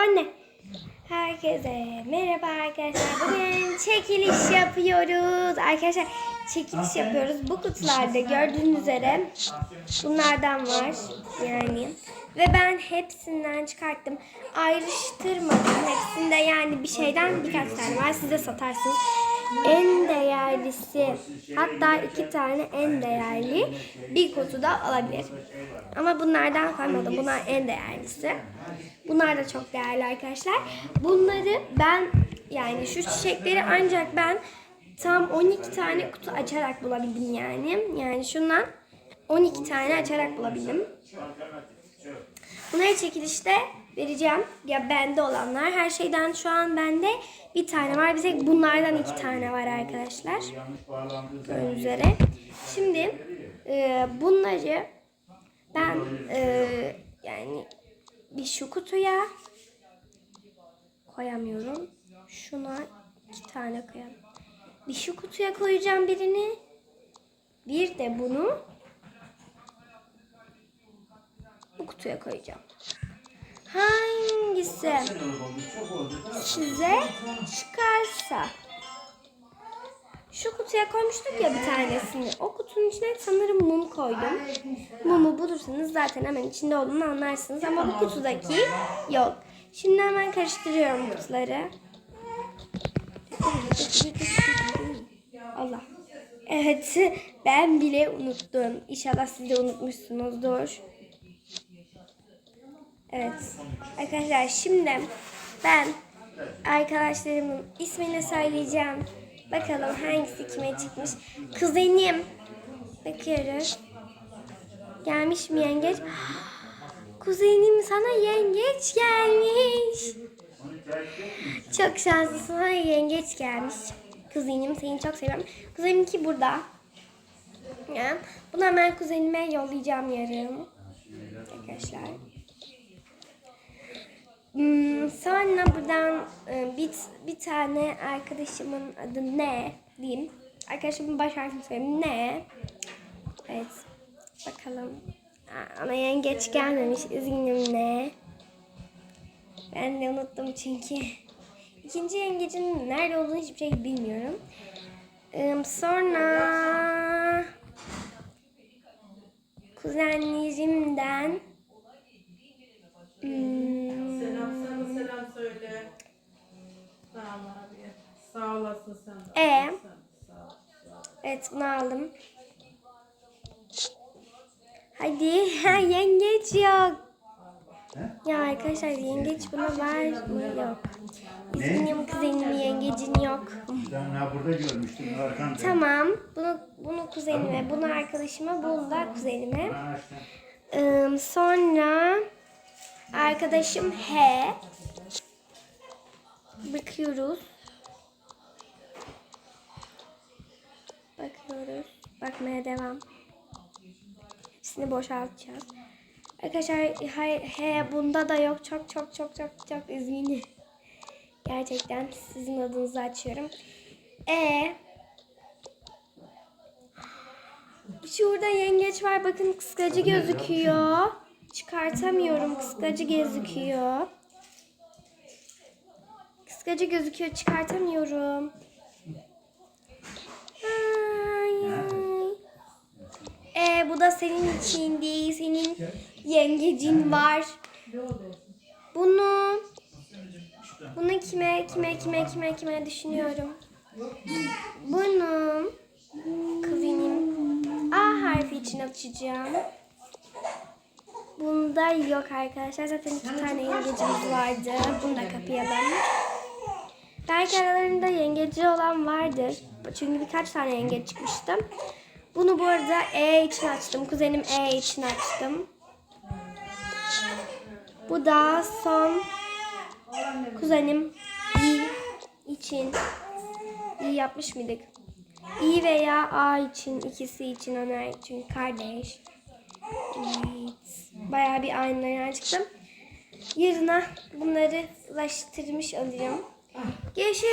Babaanne. Herkese merhaba arkadaşlar. Bugün çekiliş yapıyoruz. Arkadaşlar çekiliş yapıyoruz. Bu kutularda gördüğünüz üzere bunlardan var. Yani ve ben hepsinden çıkarttım. Ayrıştırmadım. Hepsinde yani bir şeyden birkaç tane var. Size satarsınız. En değerlisi hatta iki tane en değerli bir kutuda alabilir. Ama bunlardan koymadım. Bunlar en değerlisi. Bunlar da çok değerli arkadaşlar. Bunları ben yani şu çiçekleri ancak ben tam 12 tane kutu açarak bulabildim yani. Yani şundan 12 tane açarak bulabildim. Bunları çekilişte vereceğim. Ya bende olanlar. Her şeyden şu an bende bir tane var. Bize bunlardan iki tane var arkadaşlar. Gördüğünüz üzere. Şimdi e, bunları ben e, yani bir şu kutuya koyamıyorum. Şuna iki tane koyalım. Bir şu kutuya koyacağım birini. Bir de bunu bu kutuya koyacağım. Hangisi size çıkarsa şu kutuya koymuştuk ya bir tanesini. O kutunun içine sanırım mum koydum. Mumu bulursanız zaten hemen içinde olduğunu anlarsınız. Ama bu kutudaki yok. Şimdi hemen karıştırıyorum kutuları. Allah. Evet ben bile unuttum. İnşallah siz de unutmuşsunuzdur. Evet. Arkadaşlar şimdi ben arkadaşlarımın ismini söyleyeceğim. Bakalım hangisi kime çıkmış. Kuzenim. Bakıyoruz. Gelmiş mi yengeç? Kuzenim sana yengeç gelmiş. Çok şanslısın. Sana yengeç gelmiş. Kuzenim seni çok seviyorum. Kuzenimki burada. Ya, bunu hemen kuzenime yollayacağım yarın. Arkadaşlar. Hmm, sonra buradan e, bir, bir tane arkadaşımın adı ne diyeyim. Arkadaşımın baş harfini söyleyeyim. Ne? Evet. Bakalım. Aa, Ama yengeç gelmemiş. Üzgünüm ne? Ben de unuttum çünkü. İkinci yengecin nerede olduğunu hiçbir şey bilmiyorum. Ee, sonra kuzenlerimden hmm, Sağ olasın sen. de. E? Ol. Evet bunu aldım. Hadi ha, yengeç yok. Ya arkadaşlar yengeç buna var mı? Yok. Üzgünüm kuzenim yengecin yok. Ben ha burada görmüştüm arkanda. Tamam. Bunu bunu kuzenime, bunu arkadaşıma, bunu da kuzenime. Ee, sonra arkadaşım H. Bakıyoruz. Bakıyoruz. Bakmaya devam. Hepsini boşaltacağız. Arkadaşlar he, he bunda da yok. Çok çok çok çok çok üzgünüm. Gerçekten sizin adınızı açıyorum. E Şurada yengeç var. Bakın kıskacı gözüküyor. Çıkartamıyorum. Kıskacı gözüküyor. Kıskacı gözüküyor. Çıkartamıyorum. Ay, ay. E bu da senin için değil. Senin yengecin var. Bunu bunu kime kime kime kime kime düşünüyorum. Bunu kuzenim A harfi için açacağım. Bunda yok arkadaşlar. Zaten iki tane yengecimiz vardı. Bunu da kapayalım. Belki aralarında yengeci olan vardır. Çünkü birkaç tane yengeç çıkmıştı. Bunu bu arada E için açtım. Kuzenim E için açtım. Bu da son kuzenim İ için. İyi yapmış mıydık? İ veya A için, ikisi için, onlar için kardeş. Evet. Bayağı bir aynılarından çıktım. Yarına bunları ulaştırmış olacağım. Görüşürüz.